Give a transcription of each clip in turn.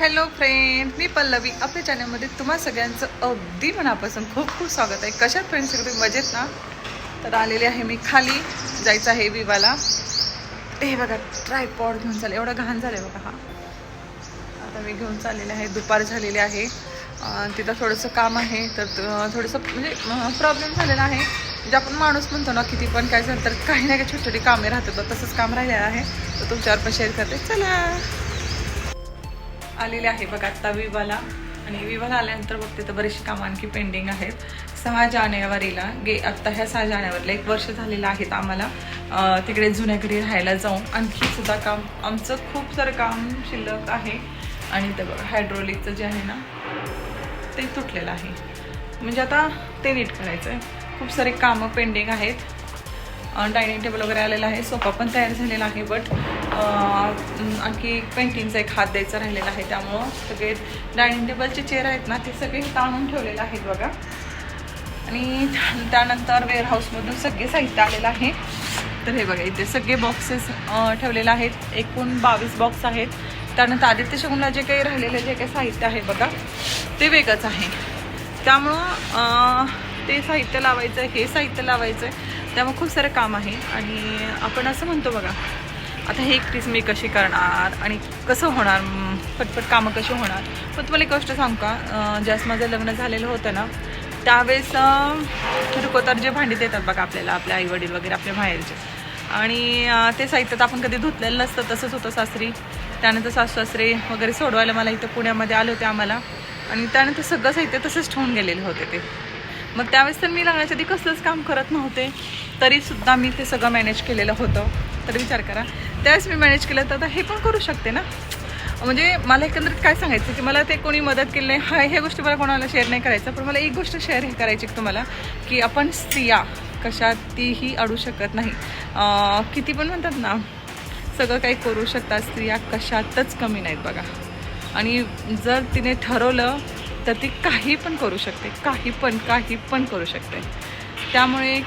Hello friend मी पल्लवी. आपल्या चॅनलमध्ये तुम्हा सगळ्यांचं अगदी मनापासून खूप खूप स्वागत आहे. कशा फ्रेंड्स सगळे मजेत ना? तर आलेले आहे मी खाली. जायचं आहे विवाला. हे बघा ट्रायपॉड घेऊन चालेल. एवढं घाण झालं बघा हा. आता मी घेऊन चाललेले आहे. दुपार झालेली आहे. तिथं थोडंसं काम आहे. तर थोडंसं म्हणजे प्रॉब्लेम झालेला आहे. म्हणजे आपण माणूस म्हणतो ना किती पण काय झालं तर काही ना काही छोटी छोटी कामे राहतात. तर तसंच काम राहिलेलं आहे. तर तुमच्यावर पण शेअर करते. चला! आलेले आहे बघ आत्ता विवाला. आणि विवाला आल्यानंतर बघते तर बरीचशी कामं आणखी पेंडिंग आहेत. सहा जानेवारीला गे आत्ता ह्या सहा जानेवारीला एक वर्ष झालेलं आहेत आम्हाला तिकडे जुन्या घरी राहायला जाऊन आणखी सुद्धा काम आमचं खूप सारं काम शिल्लक आहे. आणि ते बघा हायड्रोलिकचं जे आहे ना ते तुटलेलं आहे. म्हणजे आता ते नीट करायचं आहे खूप सारे कामं पेंडिंग आहेत. डायनिंग टेबल वगैरे आलेला आहे. सोफा पण तयार झालेला आहे बट आणखी एक पेंटिंगचा एक हात द्यायचा राहिलेला आहे. त्यामुळं सगळे डायनिंग टेबलचे चेअर आहेत ना ते सगळे ताणून ठेवलेले आहेत बघा. आणि त्यानंतर वेअरहाऊसमधून सगळे साहित्य आलेलं आहे. तर हे बघा इथे सगळे बॉक्सेस ठेवलेले आहेत. एकूण बावीस बॉक्स आहेत. त्यानंतर आदित्य शगुनला जे काही राहिलेलं जे काही साहित्य आहे बघा ते वेगळंच आहे. त्यामुळं ते साहित्य लावायचं आहे हे साहित्य लावायचं आहे त्यामुळे खूप सारं काम आहे. आणि आपण असं म्हणतो बघा आता हे क्रीज मी कशी करणार आणि कसं होणार? पटपट कामं कशी होणार? पण तुम्हाला एक गोष्ट सांगू का? ज्यास माझं लग्न झालेलं होतं ना त्यावेळेस अं, जे भांडी देतात बघा आपल्याला आपले आईवडील वगैरे आपल्या बाहेरचे. आणि ते साहित्यात आपण कधी धुतलेलं नसतं तसंच होतं सासरी. त्यानंतर सासू सासरे वगैरे सोडवायला मला इथं पुण्यामध्ये आले होते आम्हाला. आणि त्यानंतर सगळं साहित्य तसंच ठेवून गेलेले होते ते. मग त्यावेळेस तर मी लग्नाच्या आधी कसलंच काम करत नव्हते. तरीसुद्धा मी ते सगळं मॅनेज केलेलं होतं. तर विचार करा. त्यावेळेस मी मॅनेज केलं तर आता हे पण करू शकते ना? म्हणजे मला एकंदरीत काय सांगायचं की मला ते कोणी मदत केली नाही. हा ह्या गोष्टी मला कोणाला शेअर नाही करायचं. पण मला एक गोष्ट शेअर हे करायची तुम्हाला की आपण स्त्रिया कशातही अडू शकत नाही. किती पण म्हणतात ना सगळं काही करू शकतात स्त्रिया कशातच कमी नाहीत बघा. आणि जर तिने ठरवलं तर ती काही पण करू शकते काही पण काही पण करू शकते. त्यामुळे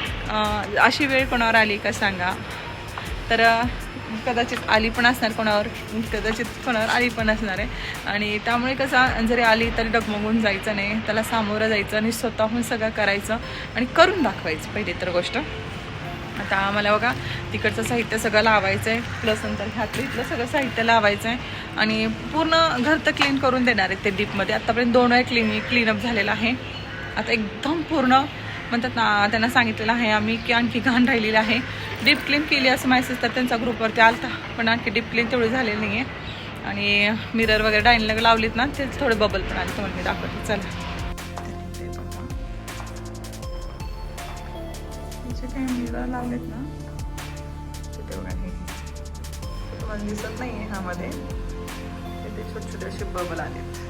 अशी वेळ कोणावर आली का सांगा. तर कदाचित आली पण असणार कोणावर कदाचित कोणावर आली पण असणार आहे. आणि त्यामुळे कसं जरी आली तरी डगमगून जायचं नाही त्याला सामोरं जायचं आणि स्वतःहून सगळं करायचं आणि करून दाखवायचं पहिली तर गोष्ट. आता आम्हाला बघा तिकडचं साहित्य सगळं लावायचं आहे प्लस नंतर ह्यातलं इथलं सगळं साहित्य लावायचं आहे आणि पूर्ण घर तर क्लीन करून देणार आहेत ते डीपमध्ये. आत्तापर्यंत दोन वेळा क्लीन क्लीनअप झालेलं आहे. आता एकदम पूर्ण म्हणतात ना त्यांना सांगितलेलं आहे आम्ही की आणखी घाण राहिलेली आहे. डीप क्लीन केली असं मेसेज तर त्यांचा ग्रुपवरती आलता पण आणखी डीप क्लीन तेवढी झालेली नाही आहे आणि मिरर वगैरे डायनिंग लावलीत ना ते थोडे बबल पण आले तुम्हाला मी दाखवते. चला. काही मिरर लावलेत ना? तिथे बघा हे ते तुम्हाला दिसत नाही आहे ह्यामध्ये. तिथे छोटे छोटे असे बबल आलेत.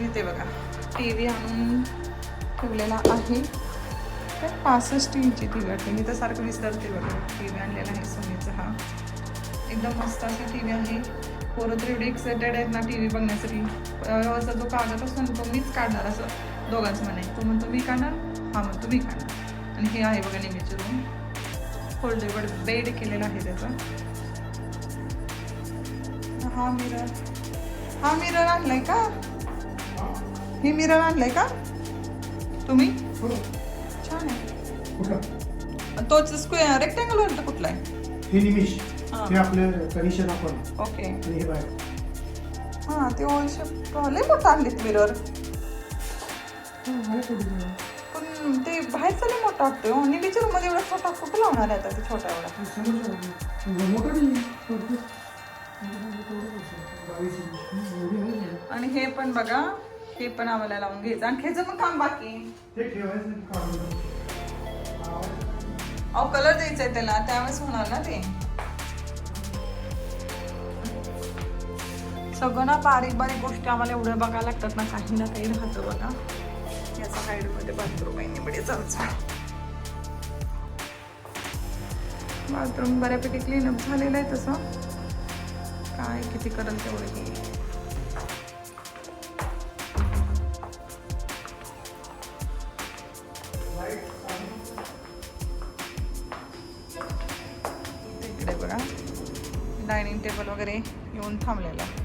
इथे बघा. टी व्ही आणून ठेवलेला आहे. तर पासष्ट इंची टी व्ही वाटते. मी तर सारखं विसरते बघा. टी व्ही आणलेला आहे सोनीचा हा. एकदम मस्त असा टी व्ही आहे. पोरं तर एवढे एक्सायटेड आहेत ना टी व्ही बघण्यासाठी. असा जो कागद असतो ना तो मीच काढणार असं दोघांचं म्हणे. तो म्हणतो मी काढणार? हा म्हणतो मी काढणार. आणि हे आहे बघा नेहमीचे रूम फोल्डेबल बेड केलेला आहे त्याचा. हा मिरर हा मिरर आणलाय का? हे मिरर आणलाय का? तुम्ही? छान आहे. तोच स्क्वेअर रेक्टँगल कुठला आहे? हे. आपलं कनिशन आपण ओके. आणि हे बाहेर. हा ते ओल शेप लय मोठं आणलेत मिरर पण ते बाहेरचं लय मोठं वाटतंय हो. निमीच्या रूममध्ये एवढा छोटा कुठं लावणार आहे आता ते छोटा एवढा. ना. आणि हे पण बघा हे पण आम्हाला लावून घ्यायचं. आणि ह्याचं पण काम बाकी. ते ठेवायचं अहो कलर द्यायचा आहे त्याला. त्यावेळेस होणार ना ते. सगळं ना बारीक बारीक गोष्टी आम्हाला एवढ्या बघायला लागतात ना काही ना काही राहतं बघा. याचा साईडमध्ये बाथरूम आहे निबडीच चालचा बाथरूम बऱ्यापैकी क्लीनअप झालेलं आहे तसं. काय किती करल तेवढं की डायनिंग टेबल वगैरे येऊन थांबलेलं.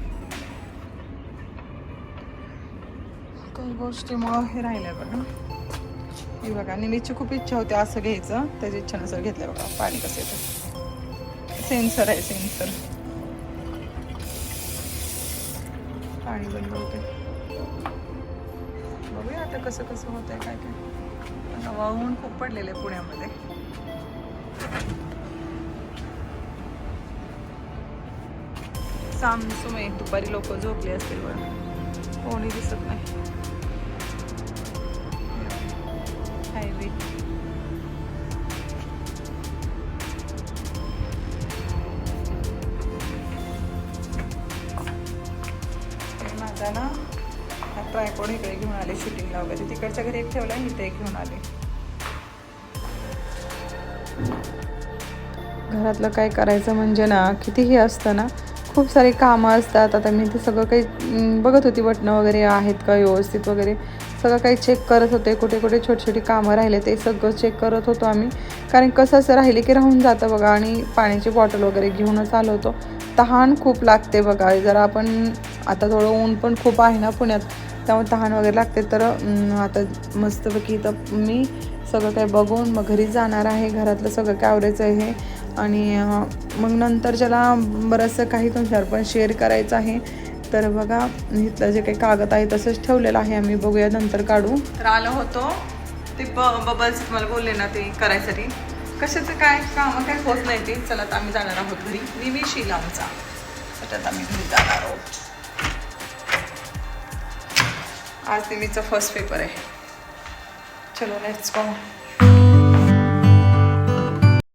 काही गोष्टीमुळं हे राहिलं बघा. हे बघा निमीची खूप इच्छा होती असं घ्यायचं. त्याची इच्छेनुसार घेतलं बघा. पाणी कसं येतं. सेन्सर आहे सेन्सर पाणी बंद होते बघूया आता कसं कसं होतंय काय काय. हवा ऊन खूप पडलेलं आहे पुण्यामध्ये. सामसुमे दुपारी लोक झोपले असतील बरं कोणी दिसत नाही. हायवे माझा ना हा ट्रायपॉड इकडे घेऊन आले शूटिंगला वगैरे. तिकडच्या घरी एक ठेवला इथे एक घेऊन आले. घरातलं काय करायचं म्हणजे ना कितीही असतं ना खूप सारे कामं असतात. आता मी ते सगळं काही बघत होती. बटणं वगैरे आहेत का व्यवस्थित वगैरे? सगळं काही चेक करत होते. कुठे कुठे छोटी छोटी कामं राहिले ते सगळं चेक करत होतो आम्ही. कारण कसं असं राहिले की राहून जातं बघा आणि पाण्याची बॉटल वगैरे घेऊनच आलो होतो. तहान खूप लागते बघा. जरा आपण आता थोडं ऊन पण खूप आहे ना पुण्यात त्यामुळे तहान वगैरे लागते. तर आता मस्तपैकी इथं मी सगळं काही बघून मग घरी जाणार आहे. घरातलं सगळं काय आवरायचं आहे आणि मग नंतर ज्याला बरंचसं काही तुमच्यावर पण शेअर करायचं आहे तर बघा इथलं जे काही कागद आहे तसंच ठेवलेलं आहे. आम्ही बघूया नंतर काढू. तर आलो होतो. ते ब बबल्स तुम्हाला बोलले ना ते करायसाठी. कशाचं काय कामं काय होत नाही ते. चला तर आम्ही जाणार आहोत घरी. निमिष येईल आमचा त्याच्यात आम्ही घरी जाणार आहोत. आज निमीचा फर्स्ट पेपर आहे. चलो लेट्स गो